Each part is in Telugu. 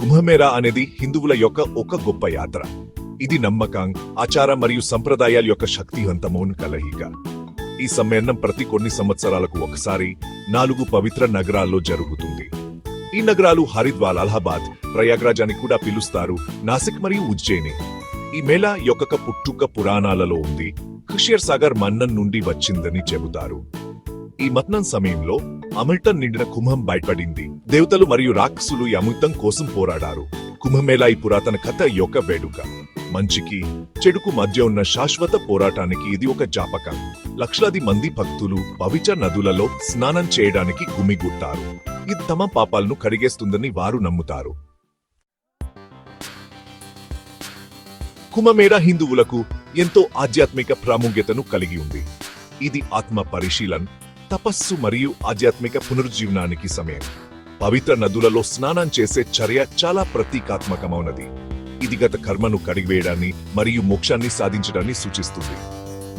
కుంభమేళా అనేది హిందువుల యొక్క ఒక గొప్ప యాత్ర. ఇది నమ్మకం ఆచారం మరియు సంప్రదాయాల యొక్క శక్తివంతమైన కలయిక. ఈ సమ్మేళనం ప్రతి కొన్ని సంవత్సరాలకు ఒకసారి నాలుగు పవిత్ర నగరాల్లో జరుగుతుంది. ఈ నగరాలు హరిద్వార్ అలహాబాద్ ప్రయాగ్రాజ్ అని కూడా పిలుస్తారు నాసిక్ మరియు ఉజ్జయిని. ఈ మేళా యొక్క పుట్టుక పురాణాలలో ఉంది. కృష్యర్ సాగర్ మన్నన్ నుండి వచ్చిందని చెబుతారు. ఈ మత్నం సమయంలో అమృతం నిండిన కుంభం బయటపడింది. దేవతలు మరియు రాక్షసులు ఈ అమృతం కోసం పోరాడారు. కుంభమేళా ఈ పురాతన కథ యొక్క వేడుక. మంచికి చెడుకు మధ్య ఉన్న శాశ్వత పోరాటానికి ఇది ఒక జాపకం. లక్షలాది మంది భక్తులు పవిత్ర నదులలో స్నానం చేయడానికి గుమిగుట్టారు. ఇది తమ పాపాలను కడిగేస్తుందని వారు నమ్ముతారు. కుంభమేళ హిందువులకు ఎంతో ఆధ్యాత్మిక ప్రాముఖ్యతను కలిగి ఉంది. ఇది ఆత్మ పరిశీలన తపస్సు మరియు ఆధ్యాత్మిక పునరుజ్జీవనానికి సమయం. పవిత్ర నదులలో స్నానం చేసే చర్య చాలా ప్రతీకాత్మకమైనది. ఇది గత కర్మను కడిగివేయడాన్ని మరియు మోక్షాన్ని సాధించడాన్ని సూచిస్తుంది.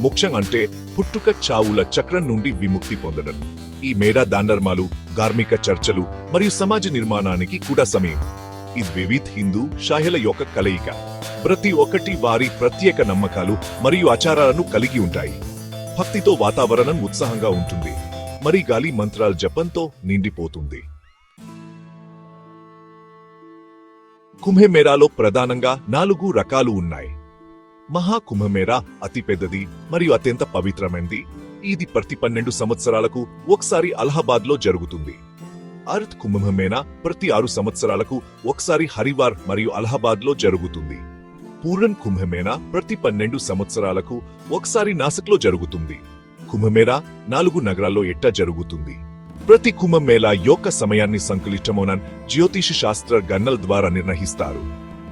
మోక్షం అంటే పుట్టుక చావుల చక్రం నుండి విముక్తి పొందడం. ఈ మేడా దాండర్మాలు ధార్మిక చర్చలు మరియు సమాజ నిర్మాణానికి కూడా సమయం. ఇది వివిధ్ హిందూ షాహెల యొక్క కలయిక. ప్రతి ఒక్కటి వారి ప్రత్యేక నమ్మకాలు మరియు ఆచారాలను కలిగి ఉంటాయి. భక్తితో వాతావరణం ఉత్సాహంగా ఉంటుంది. మరి గాలి మంత్రాల జపంతో నిండిపోతుంది. కుంభమేరాలో ప్రధానంగా నాలుగు రకాలు ఉన్నాయి. మహా కుంభమేళా అతి పెద్దది మరియు అత్యంత పవిత్రమైనది. ఇది ప్రతి పన్నెండు సంవత్సరాలకు ఒకసారి అలహాబాద్లో జరుగుతుంది. అర్త్ కుంభమేనా ప్రతి ఆరు సంవత్సరాలకు ఒకసారి హరివార్ మరియు అలహాబాద్లో జరుగుతుంది. పూర్ణన్ కుంభమేళా ప్రతి పన్నెండు సంవత్సరాలకు ఒకసారి నాసిక్లో జరుగుతుంది. కుంభమేళా నాలుగు నగరాల్లో ఎట్టా జరుగుతుంది. ప్రతి కుంభమేళా యొక్క సమయాన్ని సంకలిష్టమోన జ్యోతిష శాస్త్ర గణనల ద్వారా నిర్ణయిస్తారు.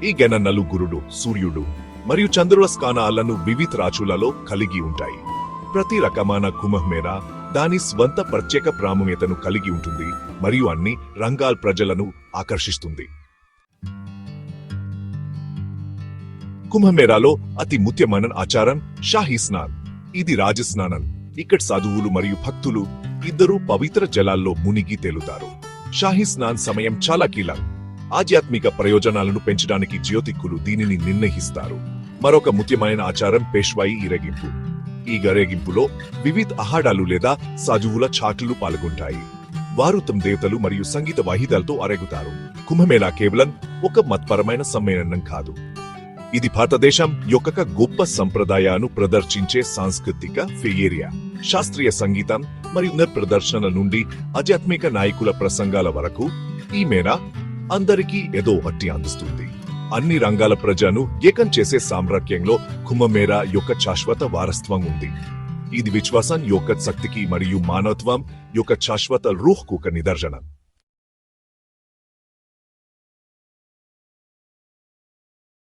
ఈ గణనలు గురుడు సూర్యుడు మరియు చంద్రుల స్థానాలను వివిధ రాచులలో కలిగి ఉంటాయి. ప్రతి రకమైన కుంభమేళా దాని స్వంత ప్రత్యేక ప్రాముఖ్యతను కలిగి ఉంటుంది మరియు అన్ని రంగాల ప్రజలను ఆకర్షిస్తుంది. కుంభమేళాలో అతి ముఖ్యమైన ఆచారం షాహీ స్నాన్. ఇది రాజస్నానం ఇక్కడ సాధువులు మరియు భక్తులు ఇద్దరూ పవిత్ర జలాల్లో మునిగి తేలుతారు. షాహీ స్నాన్ సమయం చాలా కీలకం. ఆధ్యాత్మిక ప్రయోజనాలను పెంచడానికి జ్యోతిక్కులు దీనిని నిర్ణయిస్తారు. మరొక ముఖ్యమైన ఆచారం పేష్వాయి ఇరగింపు. ఈ గరేగింపులో వివిధ ఆహాడాలు లేదా సాధువుల చాట్లు పాల్గొంటాయి. వారు తమ దేవతలు మరియు సంగీత వాయిదాలతో అరెగుతారు. కుంభమేళా కేవలం ఒక మత్పరమైన సమ్మేళనం కాదు. ఇది భారతదేశం యొక్క గొప్ప సంప్రదాయాను ప్రదర్శించే సాంస్కృతిక ఫెయేరియా శాస్త్రీయ సంగీతం మరియు నృత్య ప్రదర్శన నుండి ఆధ్యాత్మిక నాయకుల ప్రసంగాల వరకు ఈ మేర అందరికీ ఏదో ఒకటి అందిస్తుంది. అన్ని రంగాల ప్రజను ఏకం చేసే సామ్రాజ్యంలో కుంభమేళ యొక్క శాశ్వత వారసత్వం ఉంది. ఇది విశ్వాసం యొక్క శక్తికి మరియు మానవత్వం యొక్క శాశ్వత రూహ్కు ఒక నిదర్శనం.